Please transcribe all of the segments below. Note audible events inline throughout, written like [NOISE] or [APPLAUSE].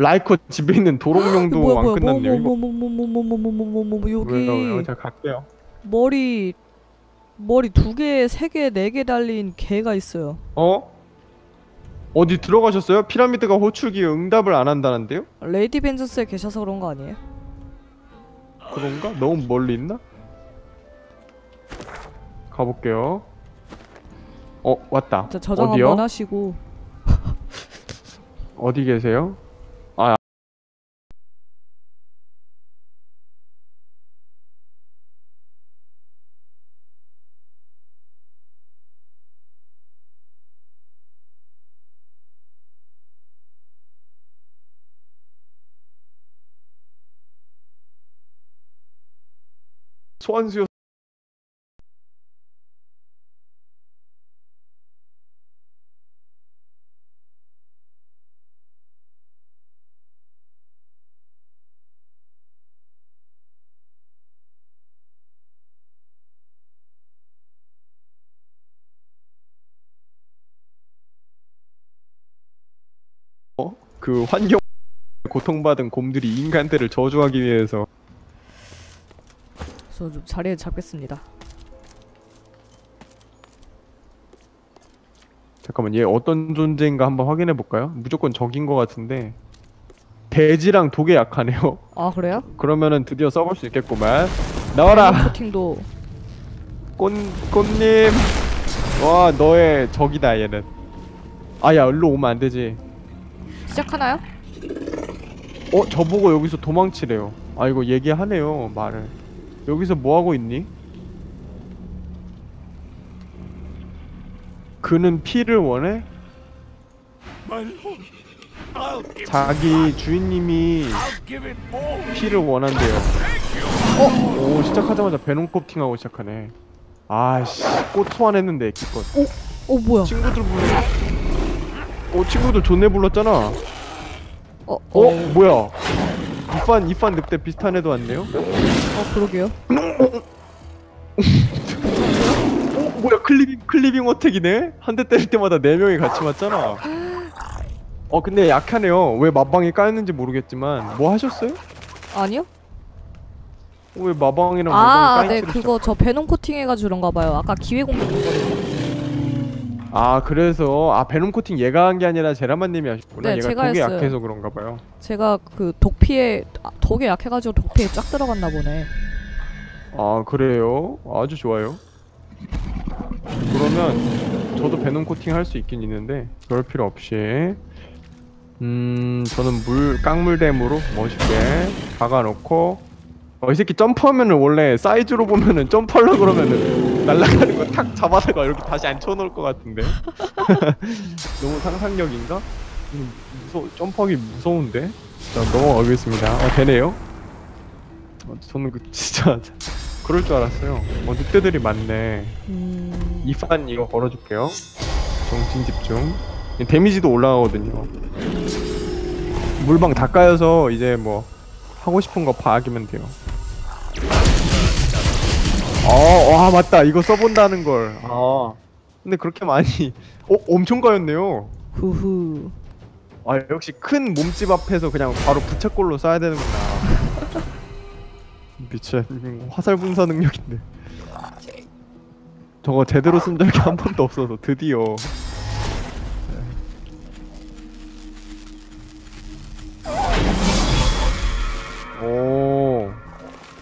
라이커 집에 있는 도롱뇽도 뭐야 안 뭐야 끝났네요. 이거 뭐뭐 뭐 뭐 뭐 뭐 뭐 뭐 뭐 뭐 여기 왜요? 왜요? 제가 갈게요. 머리 머리 두 개, 세 개, 네 개 달린 개가 있어요. 어? 어디 들어가셨어요? 피라미드가 호출기에 응답을 안 한다는데요? 레이디 벤져스에 계셔서 그런 거 아니에요? 그런가? 너무 멀리 있나? 가볼게요. 어 왔다. 자, 저장 어디요? 한번 하시고 어디 계세요? 소환수요. 어? 그 환경 고통받은 곰들이 인간들을 저주하기 위해서 저 좀 자리에 잡겠습니다. 잠깐만 얘 어떤 존재인가 한번 확인해 볼까요? 무조건 적인 것 같은데 돼지랑 독에 약하네요. [LAUGHS] 아 그래요? 그러면은 드디어 써볼 수 있겠구만. 나와라, 코팅도 꽃 꽃님. 와 너의 적이다 얘는. 아야 일로 오면 안 되지. 시작하나요? 어 저보고 여기서 도망치래요. 아 이거 얘기하네요 말을. 여기서 뭐 하고 있니? 그는 피를 원해? 자기 주인님이 피를 원한대요. 어? 오 시작하자마자 베놈 코팅하고 시작하네. 아씨 꽃 소환했는데 기껏. 오 어 뭐야? 친구들 불러. 오 친구들 존내 불렀잖아. 어, 어 뭐야? 이판 이판 늑대 비슷한 애도 왔네요. 어 그러게요. 어 뭐야 클리빙 클리빙 어택이네? 한 대 때릴 때마다 네 명이 같이 맞잖아. 어 근데 약하네요. 왜 마방이 까였는지 모르겠지만 뭐 하셨어요? 아니요? 어, 왜 마방이랑 아, 마방이 네 까인 그거 저 베놈 코팅 해가지고 그런가 봐요. 아까 기회 공격 아 그래서 아 베놈 코팅 얘가 한 게 아니라 제라만님이 하셨구나. 네, 얘가 제가 독에 했어요. 약해서 그런가 봐요. 제가 그 독피에 아, 독에 약해가지고 독피에 쫙 들어갔나 보네. 아 그래요? 아주 좋아요. 그러면 저도 베놈 코팅 할 수 있긴 있는데 그럴 필요 없이 음 저는 물 깡물댐으로 멋있게 박아놓고 어, 이 새끼 점프하면은 원래 사이즈로 보면은 점프하려 그러면은 거 탁 잡아다가 이렇게 다시 앉혀놓을 것 같은데 [LAUGHS] 너무 상상력인가? 음, 무서 점프하기 무서운데 자 넘어가겠습니다. 어 되네요. 어, 저는 그 진짜 [LAUGHS] 그럴 줄 알았어요. 어 늑대들이 많네. 음... 이판 이거 걸어줄게요. 정신 집중. 데미지도 올라가거든요. 물방 다 까여서 이제 뭐 하고 싶은 거 파악이면 돼요. 어, 와 맞다. 이거 써본다는 걸. 아. 근데 그렇게 많이. 어, 엄청 까였네요. 후후. 아 역시 큰 몸집 앞에서 그냥 바로 부채꼴로 쏴야 되는구나. [LAUGHS] 미친 화살 분사 능력인데. 저거 제대로 쓴 적이 한 번도 없어서 드디어. 오.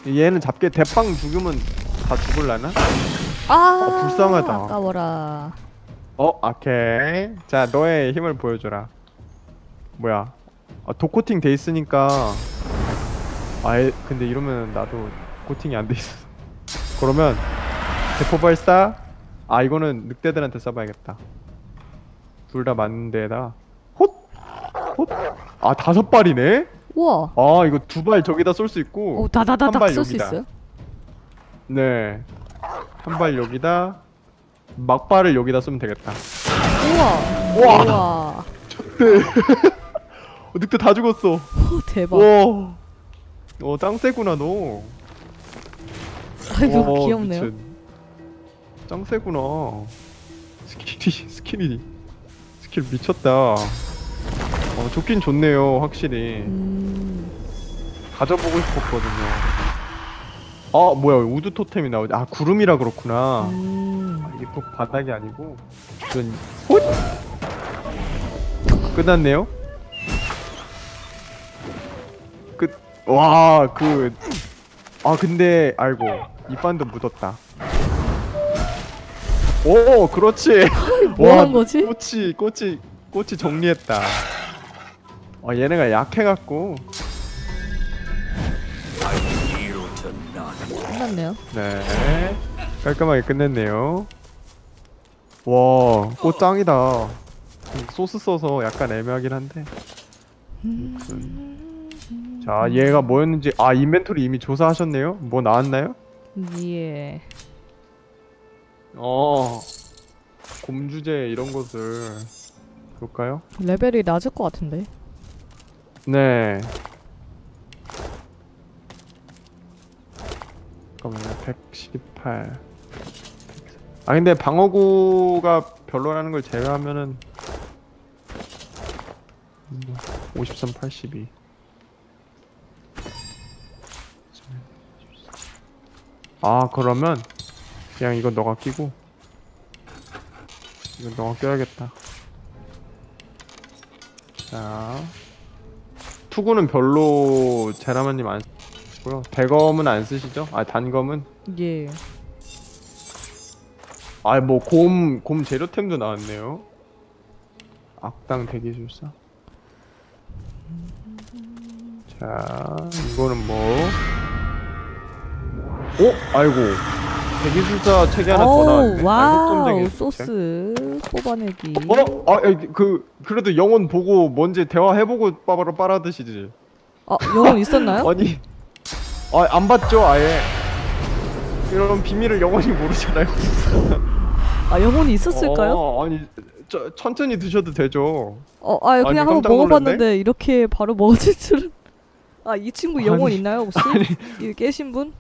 얘는 잡게 대빵 죽으면 다 죽을라나? 아 어, 불쌍하다. 아까워라. 어, 오케이. 자, 너의 힘을 보여줘라. 뭐야? 아, 독코팅 돼 있으니까. 아, 근데 이러면 나도 코팅이 안 돼 있어. [LAUGHS] 그러면 대포 발사. 아, 이거는 늑대들한테 써봐야겠다. 둘 다 맞는 데다. 헛, 헛. 아, 다섯 발이네. 우와. 아, 이거 두 발 저기다 쏠 수 있고. 오한 다다다닥 발쓸수 여기다. 있어요? 네. 한 발 여기다. 막발을 여기다 쏘면 되겠다. 우와. 와. 우와. 네. [LAUGHS] 어, 늑대 다 죽었어. 오, 대박. 와. 어, 짱 세구나 너. 아이고 어, 귀엽네요. 미친. 짱 세구나. 스킬이 [LAUGHS] 스킬이 스킬 미쳤다. 어, 좋긴 좋네요, 확실히. 음. 가져보고 싶었거든요. 아, 뭐야, 우드 토템이 나오지? 아, 구름이라 그렇구나. 음. 아, 이게 또 바닥이 아니고, 이런, 헛! 끝났네요? 끝, 와, 그, 아, 근데, 아이고, 이반도 묻었다. 오, 그렇지! 뭐 [LAUGHS] 와, 한 거지? 꽃이, 꽃이, 꽃이 정리했다. 아, 얘네가 약해갖고, 끝났네요. 네. 깔끔하게 끝냈네요. 와, 꽃 짱이다. 소스 써서 약간 애매하긴 한데. 자, 얘가 뭐였는지 아 인벤토리 이미 조사하셨네요? 뭐 나왔나요? 예. 어. 곰주제 이런 것을 볼까요? 레벨이 낮을 것 같은데. 네. 잠깐만요. 118. 아 근데 방어구가 별로라는 걸 제외하면은 음, 53, 82. 아 그러면 그냥 이거 너가 끼고 이거 너가 껴야겠다. 자 투구는 별로 제라마님 안 쓰고요. 대검은 안 쓰시죠? 아 단검은? 예. 아뭐곰곰 재료템도 나왔네요. 악당 대기술사. 자 이거는 뭐? 오 아이고 대기술사 책이 하나 더 나왔네. 아, 와우. 책. 소스 뽑아내기. 어? 아, 에, 그 그래도 영혼 보고 뭔지 대화해보고 빠바로 빨아드시지. 아, 영혼 있었나요? [LAUGHS] 아니, 아, 안 봤죠, 아예. 이런 비밀을 영원히 모르잖아요. 아, 영혼이 있었을까요? 어, 아니, 저, 천천히 드셔도 되죠. 어, 아, 아니, 그냥 한번 먹어봤는데 이렇게 바로 먹어질 줄은. 아, 이 친구 영혼 아니, 있나요 혹시? 이 깨신 분?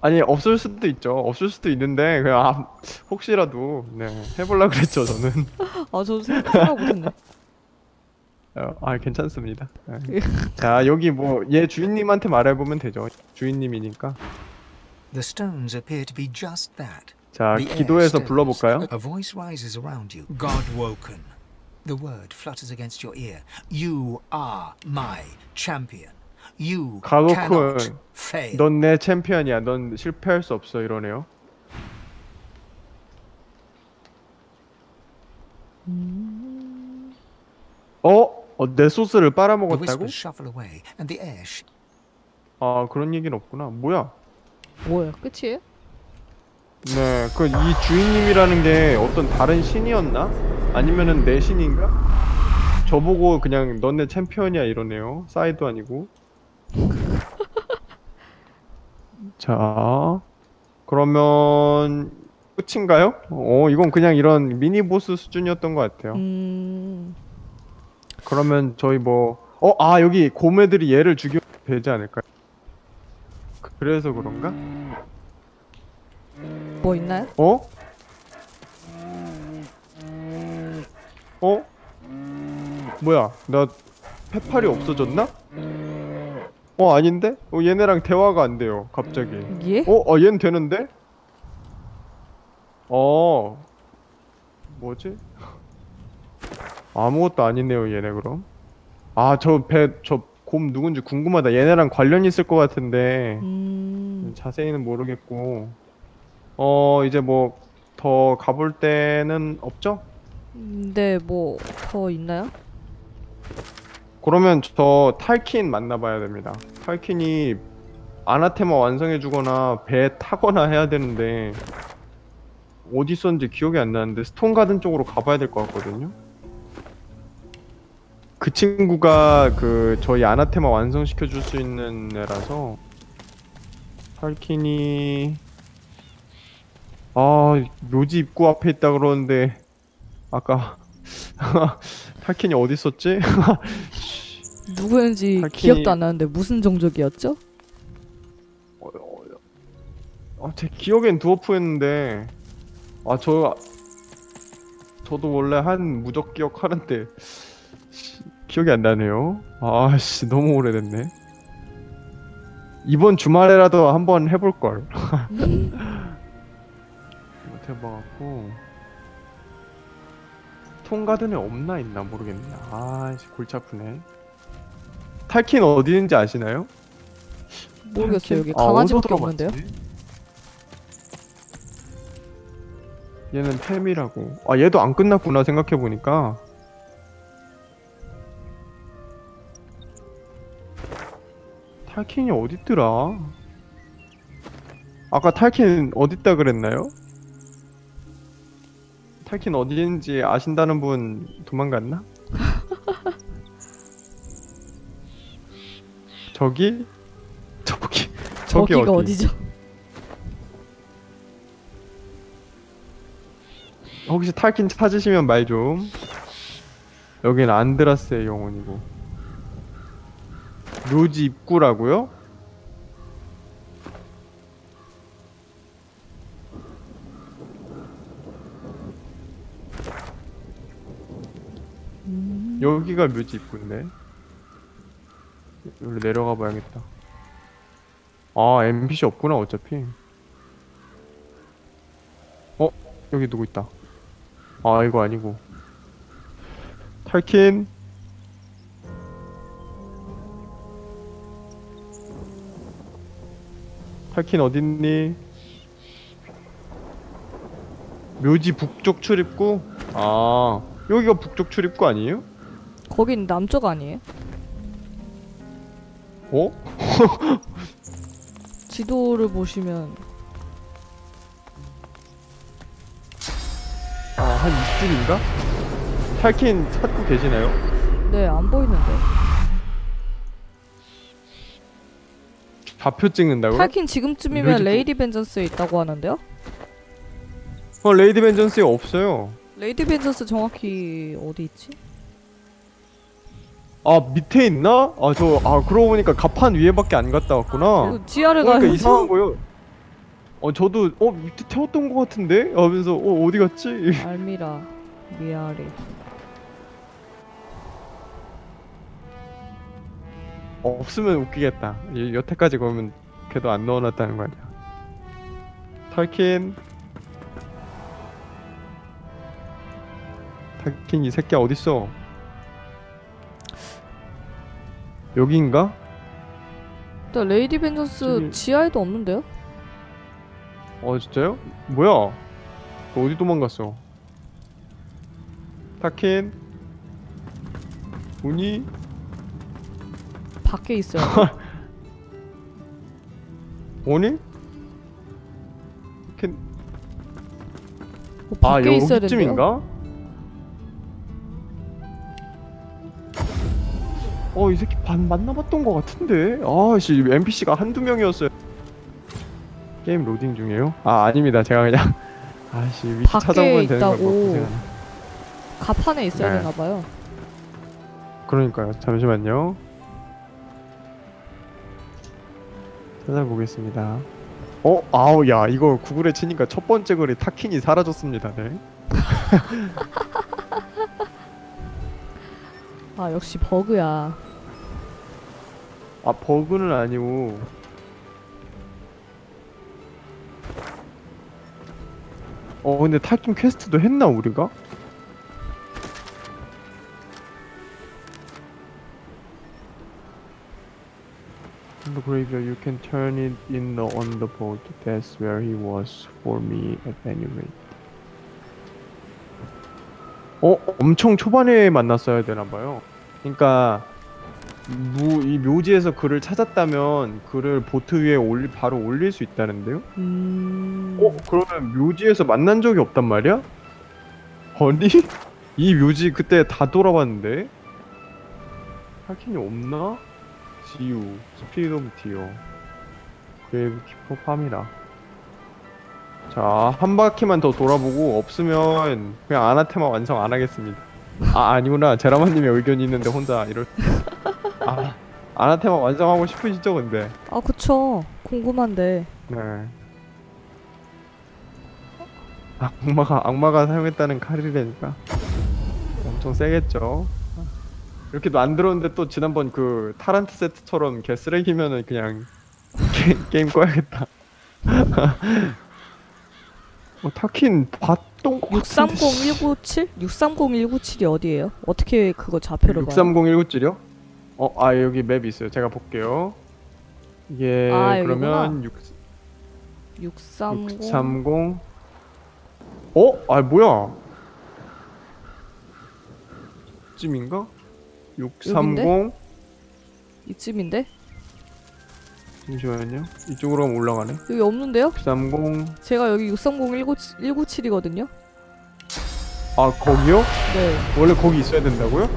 아니, 없을 수도 있죠. 없을 수도 있는데, 그냥, 아, 혹시라도, 네, 해보려고 그랬죠, 저는. [LAUGHS] 아, 저도 생각, 생각 못했네. 어, 아, 괜찮습니다. 네. 자, 여기 뭐, 얘 주인님한테 말해보면 되죠. 주인님이니까. The stones appear to be just that. 자, 기도해서. 불러볼까요? A voice rises around you. God woken. The word flutters against your ear. You are my champion. You cannot fail. 넌내 챔피언이야. 넌 실패할 수 없어. 이러네요. 어? 어, 내 소스를 빨아먹었다고? 아, 그런 얘기는 없구나. 뭐야? 뭐예요? 끝이에요? 네, 그 이 주인님이라는 게 어떤 다른 신이었나? 아니면은 내 신인가? 저보고 그냥 넌내 챔피언이야 이러네요. 사이도 아니고. [LAUGHS] 자, 그러면 끝인가요? 어, 이건 그냥 이런 미니 보스 수준이었던 것 같아요. 음. 그러면 저희 뭐, 어, 아 여기 곰애들이 얘를 죽여 되지 않을까요? 그래서 그런가? 뭐 있나요? 어? 어? 뭐야? 나 페팔이 없어졌나? 어 아닌데? 어 얘네랑 대화가 안 돼요. 갑자기. 예? 어? 어 얘는 되는데? 어. 뭐지? 아무것도 아니네요, 얘네 그럼. 아, 저 배 저 곰 누군지 궁금하다. 얘네랑 관련 있을 것 같은데. 음. 자세히는 모르겠고 어 이제 뭐 더 가볼 때는 없죠? 네, 뭐 더 있나요? 그러면 저 탈킨 만나봐야 됩니다. 탈킨이 아나테마 완성해주거나 배 타거나 해야 되는데 어디 있었는지 기억이 안 나는데 스톤 가든 쪽으로 가봐야 될 것 같거든요. 그 친구가 그 저희 아나테마 완성시켜 줄 수 있는 애라서 탈킨이 아 묘지 입구 앞에 있다 그러는데 아까 [LAUGHS] 탈킨이 어디 있었지? [LAUGHS] 누구였는지 하키- 기억도 안 나는데 무슨 종족이었죠? 어, 어, 어, 제 기억엔 두어프였는데 아 저 저도 원래 한 무적 기억 하는데 씨, 기억이 안 나네요. 아씨 너무 오래됐네. 이번 주말에라도 한번 해볼 걸. 못 해봐갖고 통가든에 없나 있나 모르겠네. 아씨 골치 아프네. 탈킨 어디 있는지 아시나요? 모르겠어요. 여기 아, 강아지밖에 어디서 없는데요. 얘는 팸이라고. 아 얘도 안 끝났구나 생각해 보니까. 탈킨이 어딨더라? 아까 탈킨 어딨다 그랬나요? 탈킨 어디인지 아신다는 분 도망갔나? [LAUGHS] 저기? 저기 저기 어디? 어디죠? 혹시 탈킨 찾으시면 말 좀. 여긴 안드라스의 영혼이고. 묘지 입구라고요? 음. 여기가 묘지 입구인데. 여기 내려가 봐야겠다. 아, NPC 없구나, 어차피. 어? 여기 누구 있다. 아, 이거 아니고. 탈킨. 탈킨 어딨니? 묘지 북쪽 출입구? 아, 여기가 북쪽 출입구 아니에요? 거긴 남쪽 아니에요? 어? [LAUGHS] 지도를 보시면 아, 한 이쯤인가? 탈킨 찾고 계시나요? 네 안 보이는데. 좌표 찍는다고요? 탈킨 지금쯤이면 레이디 벤전스에 있다고 하는데요? 어, 레이디 벤전스에 없어요. 레이디 벤전스 정확히 어디 있지? 아, 밑에 있나? 아, 저, 아, 그러고 보니까 가판 위에밖에 안 갔다 왔구나. 그 지하를 그러니까 가야죠. 이상한 거요. 어, 저도, 어, 밑에 태웠던 거 같은데? 하면서, 어, 어디 갔지? 알미라 미아리. 없으면 웃기겠다. 이- 여태까지 그러면 걔도 안 넣어놨다는 거 아니야. 탈킨. 탈킨 이 새끼 어딨어? 여기인가? 일단 레이디 벤전스 저기- 지하에도 없는데요? 어 진짜요? 뭐야? 너 어디 도망갔어? 타킨? 운이? 밖에 있어요. [LAUGHS] 오니? 캔... 어, 아 밖에 있어야 된대요. 어 이 새끼 반 만나봤던 것 같은데 아씨 NPC가 한두 명이었어요 게임 로딩 중이에요? 아 아닙니다 제가 그냥 아씨 위치 찾아보면 되는. 뭐 고생하네 가판에 있어야 네. 되나 봐요. 그러니까요. 잠시만요. 찾아보겠습니다. 어, 아우, 야, 이거 구글에 치니까 첫 번째 글이 타킨이 사라졌습니다. 네. [LAUGHS] 아 역시 버그야. 아, 버그는 아니고. 어, 근데 타킨 퀘스트도 했나 우리가? In the graveyard, you can turn it in the, on the boat. That's where he was for me at any rate. 어, 엄청 초반에 만났어야 되나 봐요. 그러니까 무, 이 묘지에서 글을 찾았다면 글을 보트 위에 올리, 바로 올릴 수 있다는데요? 음. 어? 그러면 묘지에서 만난 적이 없단 말이야? 아니? [LAUGHS] 이 묘지 그때 다 돌아봤는데? 할킨이 없나? 지유, 스피릿 오브 디어 그레이브 키퍼 파미라 자, 한 바퀴만 더 돌아보고 없으면 그냥 아나테마 완성 안 하겠습니다 아, 아니구나 제라마님의 의견이 있는데 혼자 이럴 아, 아나테마 완성하고 싶으시죠 근데 아 그쵸. 궁금한데. 네. 악마가 악마가 사용했다는 칼이라니까 엄청 세겠죠. 이렇게 만들었는데 또 지난번 그 타란트 세트처럼 개 쓰레기면은 그냥 게, 게임 꺼야겠다. [LAUGHS] 어, 타킨 봤던 거 같은데. 630197? 630197이 어디예요? 어떻게 그거 좌표를 봐요? 630197이요? 어, 아 여기 맵 있어요. 제가 볼게요. 이게 아, 그러면 6 630 630 어? 아 뭐야? 쯤인가? 630 이쯤인데? 잠시만요. 이쪽으로 하면 올라가네. 여기 없는데요? 630 제가 여기 630197 이거든요? 아 거기요? 네 원래 거기 있어야 된다고요?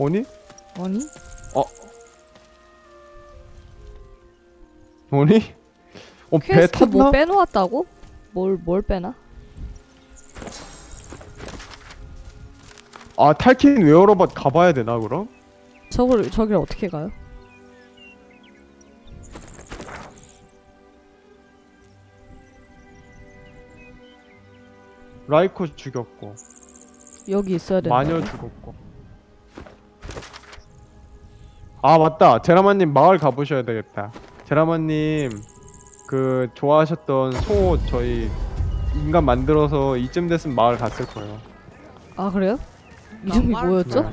아니? 아니? 아니? 어, 배 퀘스트 탔나? 뭐 빼놓았다고? 뭘, 뭘 빼나? 아, 탈킨 웨어로봇 가봐야 되나, 그럼? 저걸, 저길 어떻게 가요? 라이커 죽였고, 여기 있어야 되나? 마녀 죽었고. 아, 맞다. 제라마님 마을 가보셔야 되겠다. 제라마님, 그, 좋아하셨던 소, 저희, 인간 만들어서 이쯤 됐으면 마을 갔을 거예요. 아 그래요? 이름이 뭐였죠?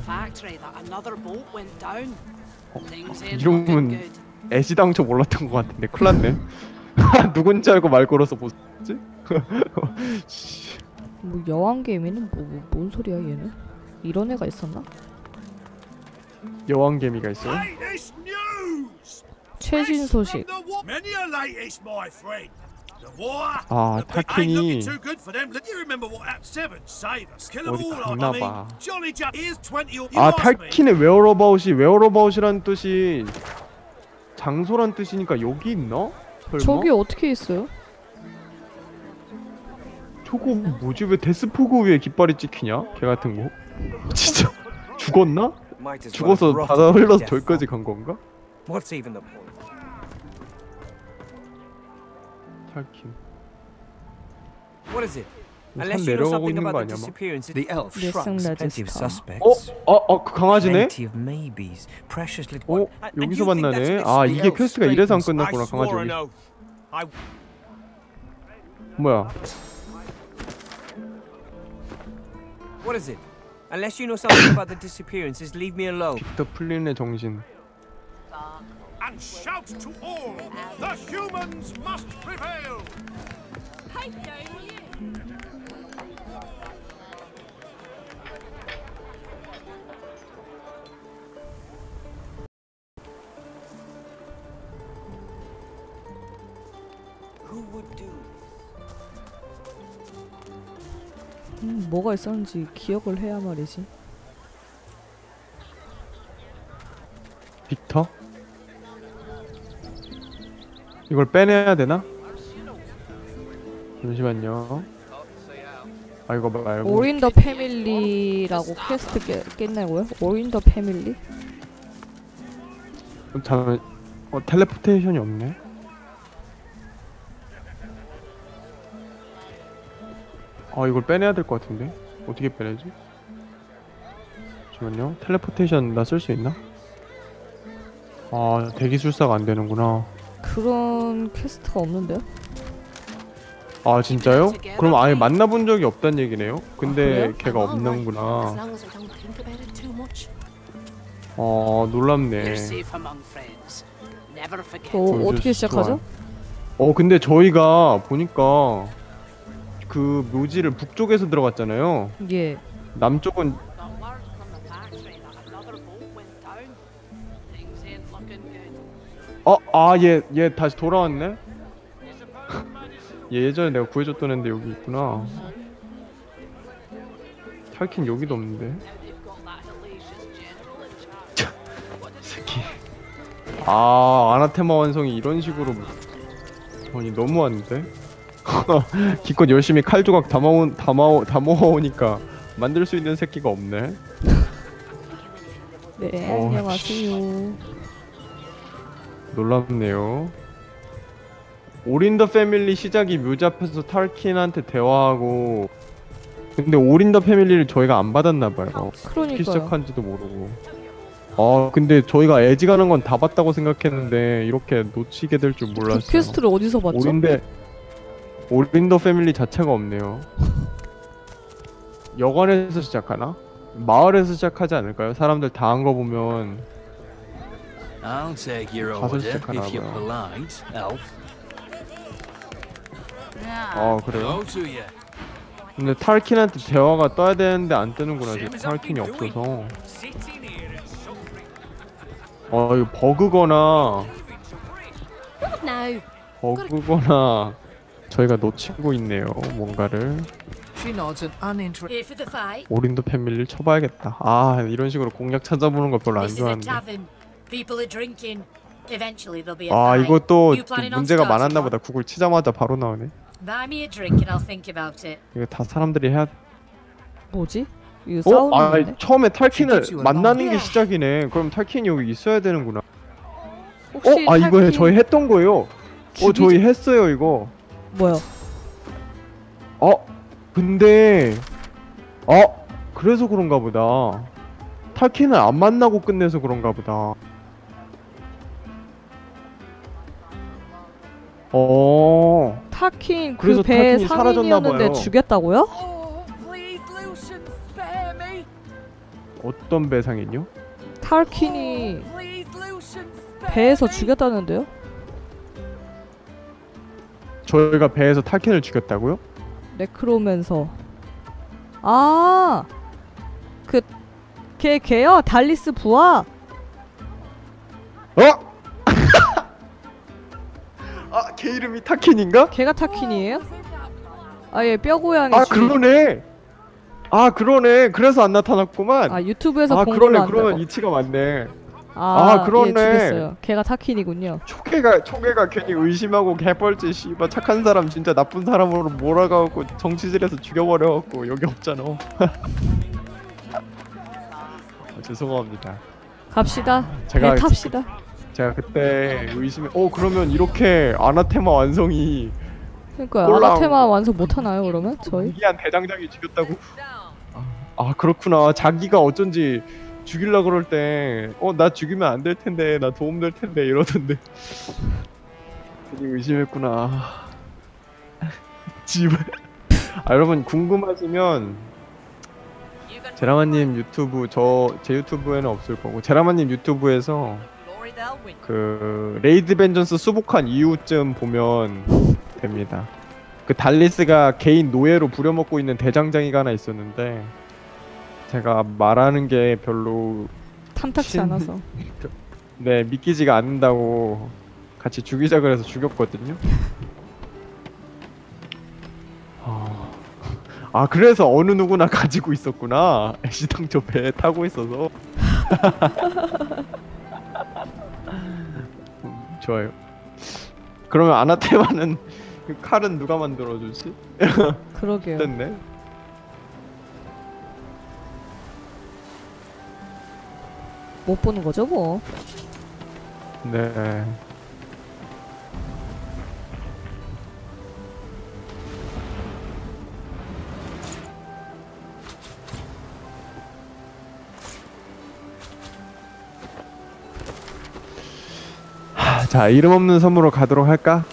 이름은 애시당초 몰랐던 것 같은데 큰일 났네 [LAUGHS] 누군지 알고 말 걸어서 뭐지? [LAUGHS] 씨, 뭐 여왕 개미는 뭐, 뭐, 뭔 소리야 얘는? 이런 애가 있었나? 여왕 개미가 있어요? 최신 소식. 아 타킨이 too good for them. You remember what Act Seven saved us? Kill 'em 어디 all. I 갔나 mean, 봐. Johnny Jack. Here's twenty. You 아. 탈킨의 웨어러바웃이 웨어러바웃이란 뜻이 장소란 뜻이니까 여기 있나? 설마? 저기 어떻게 있어요? 저거 뭐지 왜 데스포그 위에 깃발이 찍히냐? 개 같은 거 진짜 죽었나? 죽어서 바다 흘러서 저기까지. 간 건가? What's even the point? 탈킨 What is it? 산 Unless you know something 있는 거 about the disappearance, The elf shrugs. plenty of suspects. 어? 어? 어? 그 강아지네? Plenty of maybes. Precious little. 어? 여기서 만나네? 아 this? 이게 퀘스트가 이래서 안. 끝났구나 강아지 여기 뭐야 What is it? Unless you know something about the disappearances, leave me alone. 더 풀린의 정신 And shout to all: the humans must prevail. Who would do? 음, 뭐가 있었는지 기억을 해야 말이지 이걸 빼내야 되나? 잠시만요 아 이거 말고 오린 더 패밀리라고 퀘스트 깨, 깼냐고요? 오린 더 패밀리? 잠깐 어 텔레포테이션이 없네 아 이걸 빼내야 될 것 같은데 어떻게 빼내지? 잠시만요 텔레포테이션 나 쓸 수 있나? 아 대기술사가 안 되는구나 그런 퀘스트가 없는데요? 아 진짜요? 그럼 아예 만나본 적이 없단 얘기네요 근데 그래요? 걔가 없는구나. 어 놀랍네 어, 어떻게. 시작하죠? 어 근데 저희가 보니까 그 묘지를 북쪽에서 들어갔잖아요 예 남쪽은 어, 아, 얘, 얘 다시 돌아왔네? 얘 예전에 내가 구해줬던 애인데 여기 있구나. 탈킨 여기도 없는데. 새끼. 아, 아나테마 완성이 이런 식으로. 아니, 너무한데? [LAUGHS] 기껏 열심히 칼 조각 모아, 다 모아오니까 만들 수 있는 새끼가 없네. 네, 어, 안녕하세요. 놀랍네요. 오린더 패밀리 시작이 묘지 앞에서 탈킨한테 대화하고 근데 오린더 패밀리를 저희가 안 받았나 봐요. 어떻게 그러니까요. 시작한지도 모르고. 아 근데 저희가 애지가는 건 다 봤다고 생각했는데 이렇게 놓치게 될 줄 몰랐어요. 그 퀘스트를 어디서 봤죠? 오린데 오린더 패밀리 자체가 없네요. 여관에서 시작하나? 마을에서 시작하지 않을까요? 사람들 다 한 거 보면 I'll take your order if you're polite, elf. 아 그래요? Go to you. 근데 탈킨한테 대화가 떠야 되는데 안 뜨는구나 지금 탈킨이 없어서. 어 이거 버그거나. 버그거나 저희가 놓치고 있네요 뭔가를. 오린도 패밀리를 쳐봐야겠다 아 이런 식으로 공략 찾아보는 거 별로 안 좋아하는데. People are drinking. Eventually there'll be a 아. 이것도 문제가 많았나? 보다 구글 치자마자 바로 나오네 Buy me a drink and I'll think about it. 이거 다 사람들이 해야 뭐지? 이거 어? 아? 처음에 탈킨을 만나는 게. 시작이네 그럼 탈킨이 여기 있어야 되는구나 어? 아 이거 탈킨 저희 했던 거예요 어 저희 했어요 이거 뭐야? 어? 근데 어? 그래서 그런가 보다 탈킨을 안 만나고 끝내서 그런가 보다 어 타킨 그 배에 타킨이 사라졌나 상인이었는데. 죽였다고요? 어떤 Lucian, spare 배에서. 죽였다는데요? 저희가 배에서 탈킨을 죽였다고요? 네크로맨서 아! 그 걔 걔요? 달리스 부하? 어? 걔 이름이 타킨인가? 걔가 타킨이에요? 아예 뼈고양이 아, 주인- 그러네. 아, 그러네. 그래서 안 나타났구만. 아 유튜브에서 아, 본 그러네. 그러면 이치가 맞네. 아, 아, 그러네. 예, 걔가 타킨이군요 초계가 초계가 괜히 의심하고 개뻘짓 씨발 착한 사람 진짜 나쁜 사람으로 몰아가고 정치질해서 죽여버려갖고 여기 없잖아. [LAUGHS] 아, 죄송합니다. 갑시다 제가 배 탑시다 제가 그때 의심해. 어 그러면 이렇게 아나테마 완성이 그러니까 꼴랑. 아나테마 완성 못 하나요 그러면 저희? 이기한 대장장이 죽였다고. 아 그렇구나. 자기가 어쩐지 죽일라 그럴 때, 어 나 죽이면 안 될 텐데, 나 도움 될 텐데 이러던데. 괜히 의심했구나. [LAUGHS] 집을. 아 여러분 궁금하시면 제라마님 유튜브 저 제 유튜브에는 없을 거고 제라마님 유튜브에서. 그 레이드 벤전스 수복한 이후쯤 보면 됩니다. 그 달리스가 개인 노예로 부려먹고 있는 대장장이가 하나 있었는데 제가 말하는 게 별로 탐탁지 신- 않아서 [LAUGHS] 네 믿기지가 않는다고 같이 죽이자 그래서 죽였거든요. 아, 아 그래서 어느 누구나 가지고 있었구나. 애시당초 배에 타고 있어서. [LAUGHS] 음, 좋아요. 그러면 아나테마는 그 [LAUGHS] 칼은 누가 만들어 주지? [LAUGHS] 그러게요 됐네. 못 보는 거죠 뭐 네. 자, 이름 없는 섬으로 가도록 할까?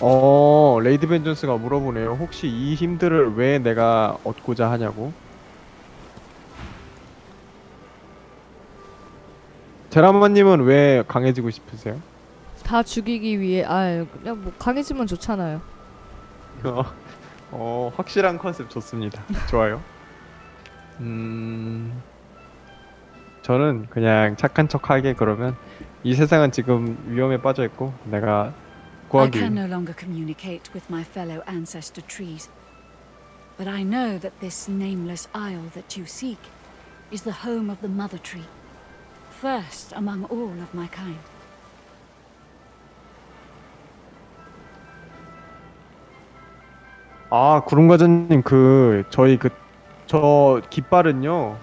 어, 레이드 벤전스가 물어보네요. 혹시 이 힘들을 왜 내가 얻고자 하냐고? 제라마님은 왜 강해지고 싶으세요? 다 죽이기 위해 아 그냥 뭐 강해지면 좋잖아요 [LAUGHS] 어, 어, 확실한 컨셉 좋습니다. 좋아요. 음, 저는 그냥 착한 척하게 그러면 이 세상은 지금 위험에 빠져 있고 내가 I 구하기 can no longer communicate with my fellow ancestor trees. But I know that this nameless isle that you seek is the home of the Mother Tree. First among all of my kind. 아 구름과장님 그 저희 그 저 깃발은요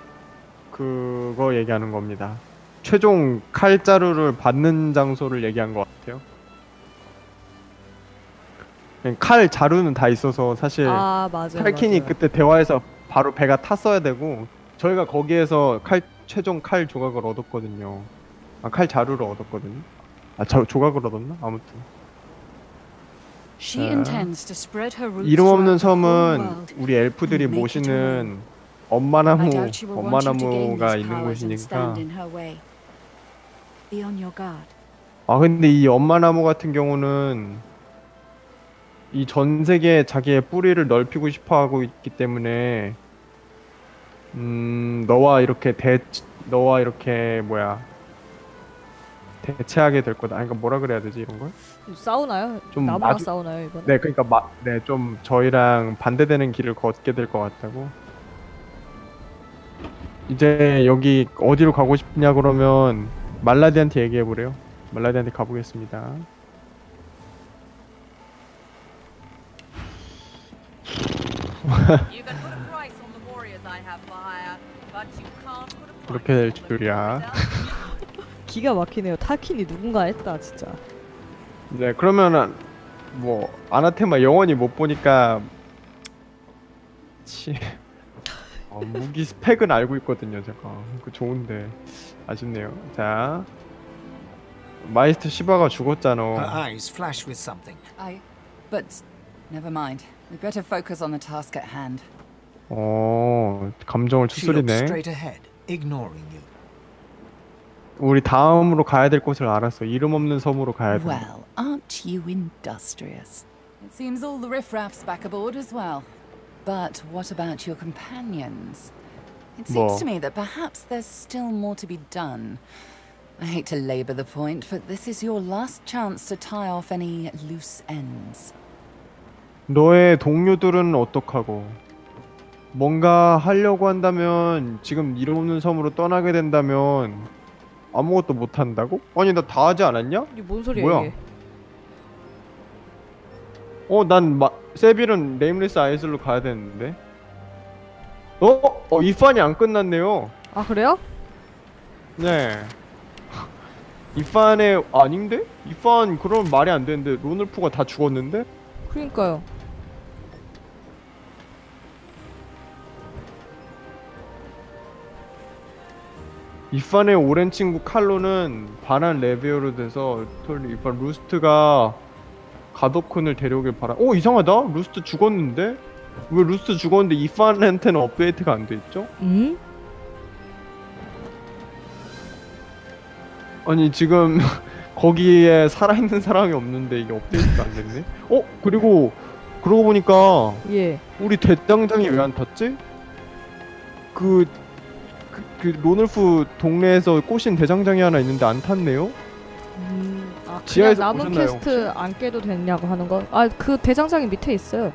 그거 얘기하는 겁니다. 최종 칼자루를 받는 장소를 얘기한 것 같아요. 그냥 칼 자루는 다 있어서 사실 아 맞아요. 칼킨이 맞아요. 그때 대화에서 바로 배가 탔어야 되고 저희가 거기에서 칼 최종 칼 조각을 얻었거든요. 아, 칼 자루를 얻었거든요. 아, 저, 조각을 얻었나? 아무튼 She 자, intends to spread her roots 이름 없는 섬은. 우리 엘프들이. 모시는 엄마나무 엄마나무가 있는 곳이니까. 아 근데 이 엄마나무 같은 경우는 이 전 세계에 자기의 뿌리를 넓히고 싶어 하고 있기 때문에 음 너와 이렇게 대 너와 이렇게 뭐야 대체하게 될 거다. 그러니까 뭐라 그래야 되지 이런 걸? 싸우나요? 좀 나무랑 마주- 싸우나요 이번에? 네 그러니까 마, 네 좀 저희랑 반대되는 길을 걷게 될 것 같다고. 이제 여기 어디로 가고 싶냐 그러면 말라디한테 얘기해 보래요. 말라디한테 가보겠습니다. 그렇게 될 줄이야. 기가 막히네요. 타킨이 누군가 했다 진짜. 네 그러면은 뭐 아나테마 영원히 못 보니까 치 어, 무기 스펙은 알고 있거든요 제가 그 좋은데 아쉽네요 자 마이스터 시바가 Her 죽었잖아 eyes flash with something. I. But never mind. We better focus on the task at hand. 어 감정을 추스리네 straight ahead, ignoring you. 우리 다음으로 가야 될 곳을 알았어 이름 없는 섬으로 가야 돼 Well, aren't you industrious? It seems all the riffraff's back aboard as well. But what about your companions? It seems to me that perhaps there's still more to be done. I hate to labour the point, but this is your last chance to tie off any loose ends. 너의 동료들은 어떡하고 뭔가 하려고 한다면 지금 이름 없는 섬으로 떠나게 된다면 아무것도 못 한다고? 아니 나 다 하지 않았냐? 이게 뭔 소리야 뭐야? 이게? 어, 난 마, 세빌은 네임레스 아이슬로 가야 되는데. 어? 어, 이 판이 안 끝났네요. 아 그래요? 네. 이 판에 아닌데? 이 판 그럼 말이 안 되는데 로늘프가 다 죽었는데? 그러니까요. 이 판의 오랜 친구 칼로는 반한 레벨로 돼서 톨리 이판 루스트가 가도쿤을 데려오길 바라. 오 이상하다. 루스트 죽었는데? 왜 루스트 죽었는데 이 판한테는 업데이트가 안 돼 있죠? 음? 아니 지금 [LAUGHS] 거기에 살아있는 사람이 없는데 이게 업데이트가 안 됐네? 어? 그리고 그러고 보니까 예. 우리 대장장이 왜 안 탔지? 그, 그, 그 로늘프 동네에서 꼬신 대장장이 하나 있는데 안 탔네요? 음, 아 그냥 지하에서 남은 보셨나요, 퀘스트 안 깨도 됐냐고 하는 거? 아 그 대장장이 밑에 있어요.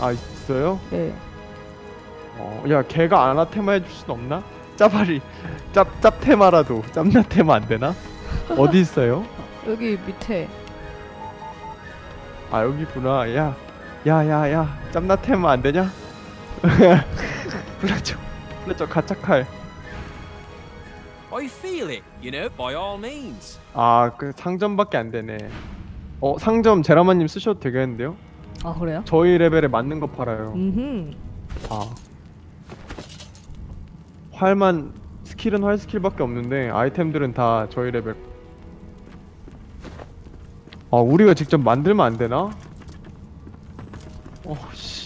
아 있어요? 예. 어, 야 걔가 아나테마 해줄 순 없나? 짜발이 짭 짭테마라도 짬나테마 안 되나? 어디 있어요? [LAUGHS] 여기 밑에. 아 여기 있구나. 야, 야, 야, 야, 짬나테마 안 되냐? [LAUGHS] 플래처, 플래처 가짜 칼. I feel it, you know, by all means. 아, 그 상점밖에 안 되네. 어, 상점 제라마님 쓰셔도 되겠는데요? 아 그래요? 저희 레벨에 맞는 거 팔아요. 음. 아. 활만 스킬은 활 스킬밖에 없는데 아이템들은 다 저희 레벨. 아, 우리가 직접 만들면 안 되나? 어, 씨.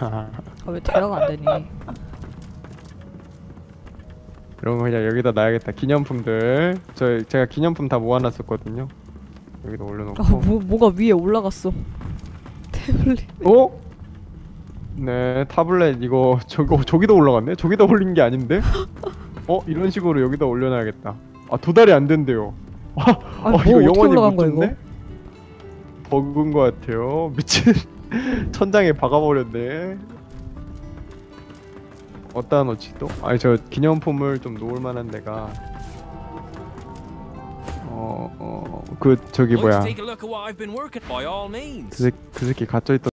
아 왜 대화가 안 되니? 이런 거 그냥 여기다 놔야겠다. 기념품들. 저 제가 기념품 다 모아놨었거든요. 여기다 올려놓고. 아 뭐, 뭐가 위에 올라갔어. 태블릿. 어? 네, 타블렛 이거 저기 어, 저기다 올라갔네. 저기다 올린 게 아닌데? 어, 이런 식으로 여기다 올려놔야겠다. 아, 도달이 안 된대요. 아, 아니, 어, 뭐 이거 어떻게 영원히 못 거야, 줬네? 버그인 것 같아요. 미친. [LAUGHS] 천장에 박아버렸네. 어디다 놓지 또? 아니 저 기념품을 좀 놓을 만한 데가 어, 어, 어그 저기 뭐야. 그, 새, 그 새끼 갇혀있던